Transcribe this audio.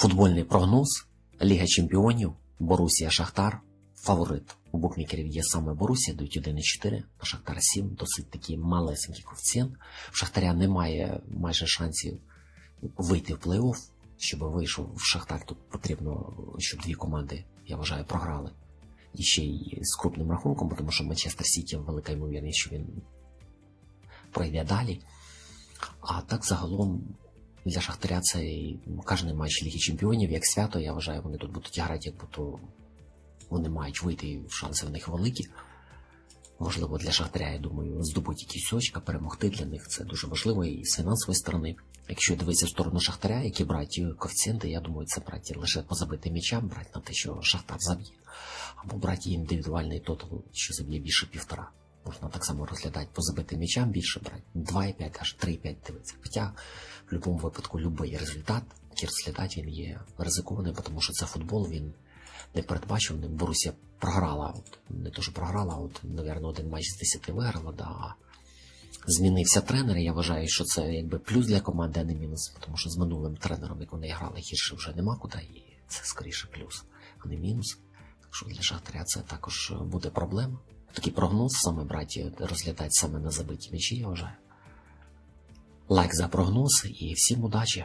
Футбольний прогноз Ліга Чемпіонів, Борусія Шахтар, фаворит. У букмекерів є саме Борусія, дають 1,4, а Шахтар 7, досить такий малесенький коефіцієнт. В Шахтаря немає майже шансів вийти в плей-офф. Щоб вийшов в Шахтар, тут потрібно, щоб дві команди, я вважаю, програли. І ще й з крупним рахунком, тому що Манчестер Сіті велика ймовірність, що він пройде далі. А так загалом для Шахтаря це кожен матч Ліги Чемпіонів як свято. Я вважаю, вони тут будуть грати, як будто вони мають вийти, шанси в них великі. Можливо, для Шахтаря, я думаю, здобути якісь очка, перемогти для них це дуже важливо і з фінансової сторони. Якщо дивитися в сторону Шахтаря, які брати коефіцієнти, я думаю, це брати лише по забитим м'ячам, брати на те, що Шахтар заб'є, або брати індивідуальний тотал, що заб'є більше півтора. Можна так само розглядати по забитим м'ячам більше брати 2,5, аж 3,5 дивиться. Хоча в будь-якому випадку будь-який результат, який розглядати, він є ризикований, тому що це футбол, він не передбачуваний. Борусія програла, от, не то, що програла, от, навірно, один матч з 10 виграла, да. Змінився тренер, і я вважаю, що це якби плюс для команди, а не мінус, тому що з минулим тренером, як вони грали, гірше вже нема куди, і це скоріше плюс, а не мінус. Так що для Шахтаря це також буде проблема. Такий прогноз саме браті розглядати саме на забиті м'ячі, вважаю. Лайк за прогноз і всім удачі!